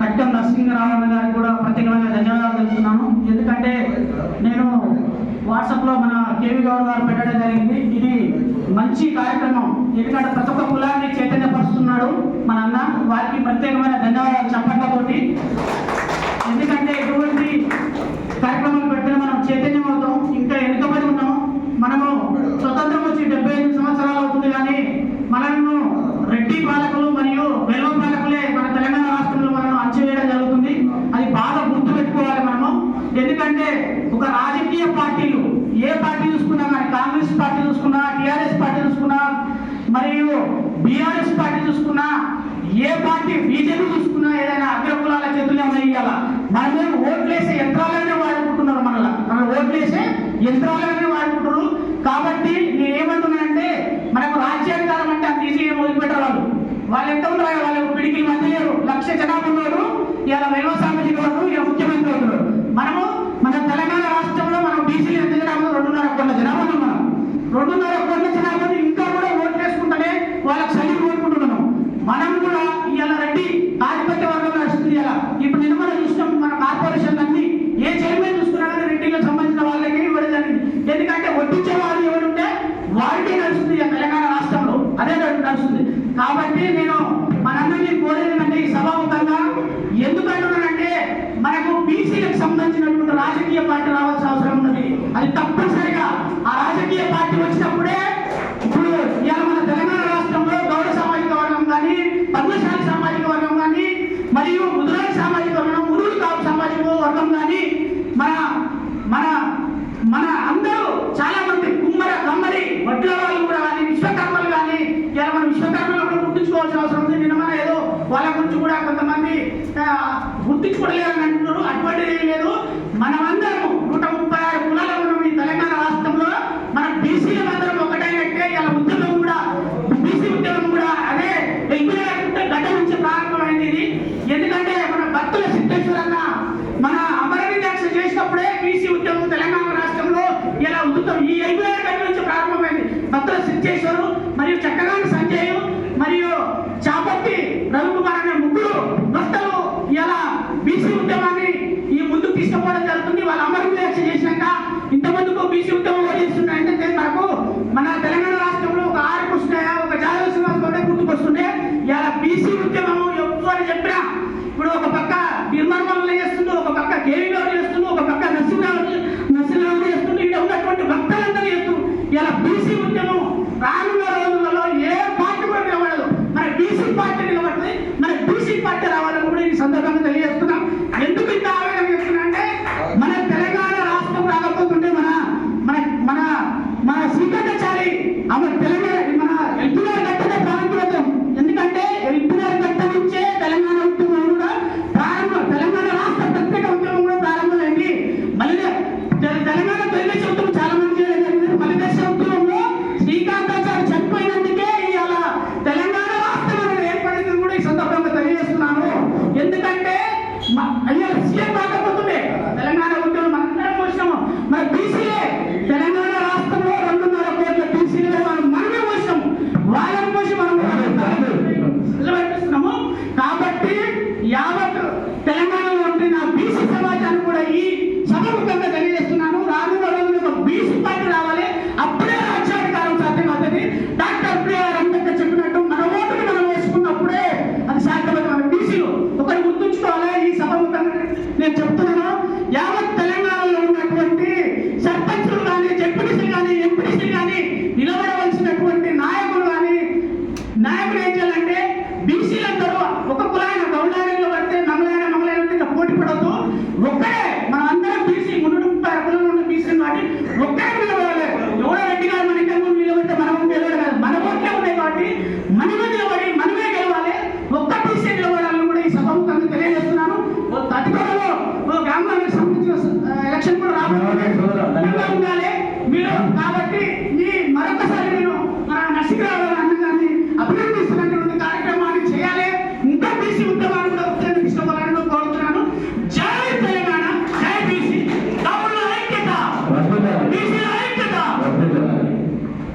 కట్టం నరసింహరావు గారికి కూడా ప్రత్యేకమైన ధన్యవాదాలు తెలుపుతున్నాను. ఎందుకంటే నేను వాట్సాప్లో మన కేవీ గౌడ్ గారు పెట్టడం జరిగింది. ఇది మంచి కార్యక్రమం. ఎందుకంటే ప్రతి ఒక్క కులాన్ని చైతన్యపరుస్తున్నాడు మన అన్న. వారికి ప్రత్యేకమైన ధన్యవాదాలు చెప్పట్లతోటి ఎందుకంటే ఎటువంటి కార్యక్రమాలు పెడితే మనం చైతన్యం అవుతాం. ఇంకా వెనుకబడి ఉన్నాం. మనము స్వతంత్రం వచ్చి డెబ్బై ఐదు సంవత్సరాలు అవుతుంది కానీ మనల్ని రెడ్డి పాలకులు మరియు వెల్వ పాలకులే మన తెలంగాణ రాష్ట్రంలో మనం అంచివేయడం జరుగుతుంది అది బాగా గుర్తు పెట్టుకోవాలి మనము ఎందుకంటే ఒక రాజకీయ పార్టీలు ఏ పార్టీ చూసుకున్నా కానీ కాంగ్రెస్ పార్టీ చూసుకున్నా టిఆర్ఎస్ పార్టీ చూసుకున్నా మరియు బీఆర్ఎస్ పార్టీ చూసుకున్నా ఏ పార్టీ బీజేపీ చూసుకున్నా ఏదైనా అగ్రకులాల చేతుల్లో ఉన్నాయి ఇవాళ. మనమేం ఓట్లేసే యంత్రాలనే వాడుకుంటున్నారు మనలా మన ఓట్లేసే యంత్రాలనే వాడుకుంటారు కాబట్టి నేను ఏమంటున్నానంటే మనకు రాజ్యాంగారం అంటే అంత ఈజీగా మొదలుపెట్టారు వాళ్ళు. వాళ్ళు ఎంత ఉన్నారు వాళ్ళు పిడికి మంది లేరు. లక్ష జనాభా ఉన్నారు ఇవాళ వెలువ సామాజిక వర్గం ఇలా ముఖ్యమంత్రి అవుతున్నారు మనము మన తెలంగాణ రాష్ట్రంలో మనం బీసీలు ఎంత జనాభా రెండున్నర కోట్ల జనాభా రెండున్నర కోట్ల జనాభా ఇంకా కూడా ఓట్లు వేసుకుంటేనే వాళ్ళకి చలి కోరుకుంటున్నాను మనం కూడా ఇవాళ రెడ్డి ఆధిపత్య వర్గం నడుస్తుంది ఇలా ఇప్పుడు నిన్న మనం చూసినాం మన కార్పొరేషన్ అన్ని. ఏ చైర్మన్ చూసుకున్నా కానీ సంబంధించిన వాళ్ళకి ఇవ్వడం జరిగింది. ఎందుకంటే ఒప్పించే వాళ్ళు ఎవరుంటే వారికే నడుస్తుంది తెలంగాణ రాష్ట్రంలో. అదే నడుస్తుంది. కాబట్టి నేను మనందరినీ కోరేది అంటే ఈ సభాముఖంగా ఎందుకంటున్నానంటే మనకు బీసీలకు సంబంధించినటువంటి రాజకీయ పార్టీ రావాల్సిన అవసరం ఉన్నది అది తప్పనిసరిగా ఆ రాజకీయ పార్టీ వచ్చినప్పుడే ఇప్పుడు ఇవాళ మన తెలంగాణ రాష్ట్రంలో గౌడ సామాజిక వర్గం కానీ పద్మశాలి సామాజిక వర్గం కానీ మరియు ముదురాయి సామాజిక వర్గం మురుగు కాపు సామాజిక వర్గం కానీ మన మన మన అందరూ చాలా మంది కుమ్మర కమ్మరి వడ్ల వాళ్ళు కూడా కానీ విశ్వకర్మలు కానీ ఇలా మన విశ్వకర్మలు కూడా గుర్తుంచుకోవాల్సిన అవసరం ఉంది నిన్న మన ఏదో వాళ్ళ గురించి కూడా కొంతమంది ఆ, గుర్తించుకోలేదని అంటున్నారు అటువంటిది ఏం లేదు. మనమందరం నూట ముప్పై ఆరు కులాలు ఉన్నాం ఈ తెలంగాణ రాష్ట్రంలో మన బీసీల అందరం ఒకటైనట్టే ఇలా ఉద్యమం కూడా బీసీ ఉద్యమం కూడా అదే ఎగ్గులేకుంటే గడ్డ నుంచి ప్రారంభమైంది ఇది. ఎందుకంటే మన భక్తుల సిద్ధేశ్వరన్న మన అమరవీ దీక్ష చేసినప్పుడే బీసీ ఉద్యమం తెలంగాణ రాష్ట్రంలో ఇలా ఉద్యమం ఈ ఐదు గడ్డ నుంచి ప్రారంభమైంది భక్తుల సిద్ధేశ్వరు మరియు చక్కగాని సంజయ్ మరియు చాపట్టి రవికుమార్ అనే ముగ్గురు భక్తులు ఇలా బీసీ ఉద్యమాన్ని ఈ ముందుకు తీసుకుపోవడం జరుగుతుంది వాళ్ళ అమరవీ దీక్ష చేసినాక ఇంతమందికి బీసీ ఉద్యమం మనకు మన తెలంగాణ రాష్ట్రంలో ఒక ఆరు కృష్ణయ్య ఒక జాదవ శ్రీనివాస్ గుర్తుకొస్తుండే. ఇలా బీసీ ఉద్యమం ఎవరు చెప్పినా ఇప్పుడు ఒక పక్క నిర్మర్మలు చేస్తుంది ఒక పక్క కేవీ చేస్తుండ్రు చేస్తుంది ఒక పక్క నరసింహరావు నరసింహరావు చేస్తుంది ఇక్కడ ఉన్నటువంటి భక్తులందరూ చేస్తుంది ఇలా బీసీ ఉద్యమం రాను అయ్యా సీఎం కాకపోతుండే. తెలంగాణ ఉద్యోగం అందరం వచ్చినాము మరి బీసీఏ